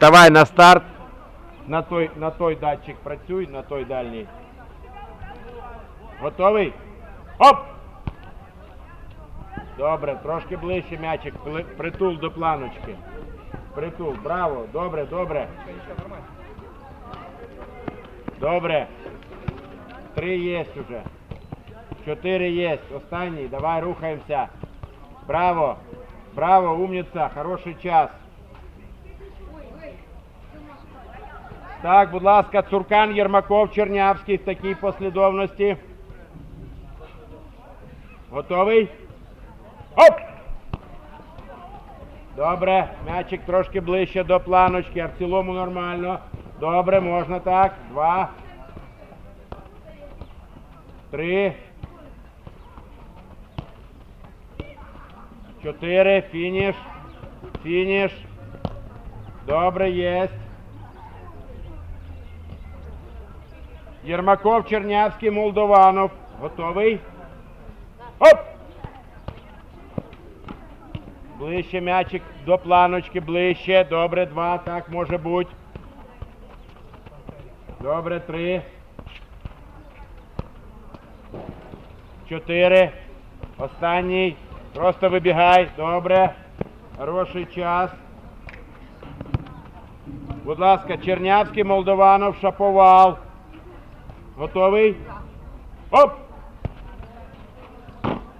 Давай на старт. На той, на той датчик працюй, на той дальній. Готовий? Оп! Добре, трошки ближче м'ячик, притул до планочки. Притул, браво, добре, добре. Добре. Три є уже. Чотири є. Останній. Давай рухаємося. Браво. Браво, умниця. Хороший час. Так, будь ласка, Цуркан, Єрмаков, Чернявський в такій послідовності. Готовий? Оп! Добре, м'ячик трошки ближче до планочки, а в цілому нормально. Добре, можна так. Два. Три. Чотири. Фініш. Фініш. Добре, єсть. Єрмаков, Чернявський, Молдованов. Готовий? Оп! Ближче м'ячик до планочки, ближче. Добре, два, так може бути. Добре, три. Чотири. Останній. Просто вибігай. Добре. Хороший час. Будь ласка, Чернявський, Молдованов, Шаповал. Готовий? Оп!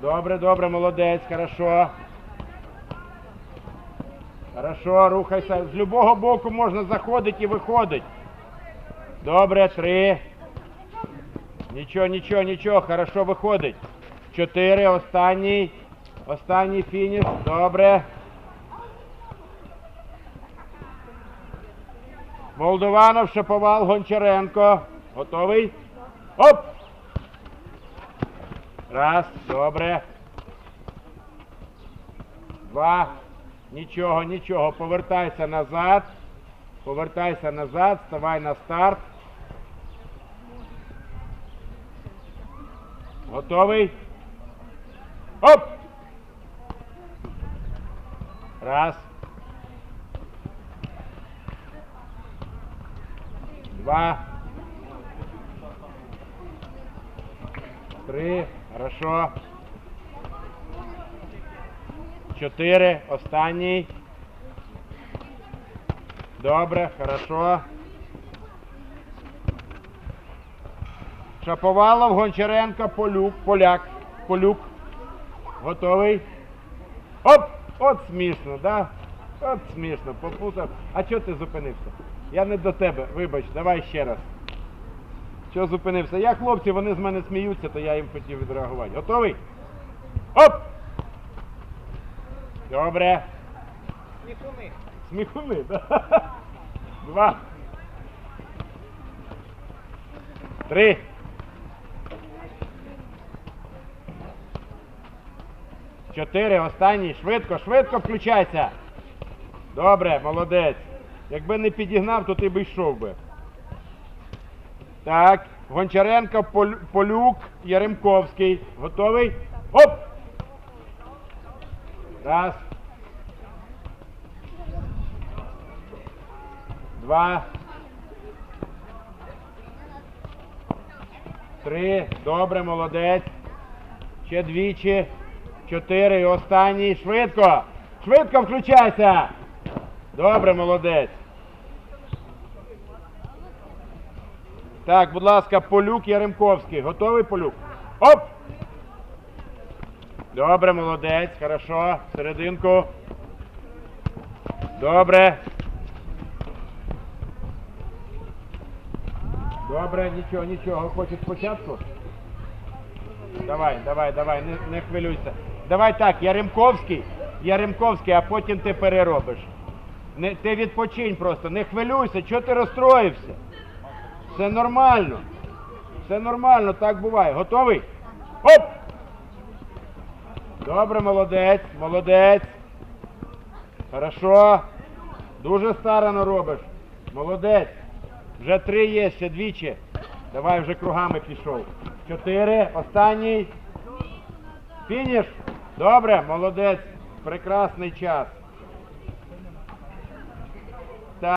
Добре, добре, молодець, хорошо. Хорошо, рухайся. З любого боку можна заходити і виходити. Добре, три. Нічого, нічого, нічого, хорошо виходить. Чотири, останній. Останній фініш. Добре. Молдованов, Шаповал, Гончаренко. Готовий? Оп! Раз, добре. Два. Нічого, нічого. Повертайся назад. Повертайся назад, ставай на старт. Готовий? Оп! Раз. Два. Три. Хорошо. Чотири. Останній. Добре, хорошо. Шаповалов, Гончаренко, Полюк, Поляк, Полюк. Готовий? Оп! От смішно, да? От смішно, попутав. А чого ти зупинився? Я не до тебе, вибач, давай ще раз. Чого зупинився? Я хлопці, вони з мене сміються, то я їм хотів відреагувати. Готовий? Оп! Добре. Сміхуни. Сміхуни, да? Два. Три. Чотири. Останній. Швидко, швидко включайся. Добре, молодець. Якби не підігнав, то ти б йшов би. Так. Гончаренко, Полю- Полюк, Яремковський. Готовий? Оп! Раз. Два. Три. Добре, молодець. Ще двічі. Чотири. Останній. Швидко. Швидко включайся. Добре, молодець. Так, будь ласка, Полюк Яремковський. Готовий Полюк? Оп! Добре, молодець. Хорошо. Серединку. Добре. Добре, нічого, нічого. Хочеш спочатку? Давай, давай, давай, не, не хвилюйся. Давай так, Яремковський, Яремковський, а потім ти переробиш. Не, ти відпочинь просто, не хвилюйся, чого ти розстроївся? Все нормально. Все нормально, так буває. Готовий? Оп! Добре, молодець, молодець. Хорошо. Дуже старано робиш. Молодець. Вже три є, ще двічі. Давай вже кругами пішов. Чотири. Останній. Фініш. Добре, молодець. Прекрасний час.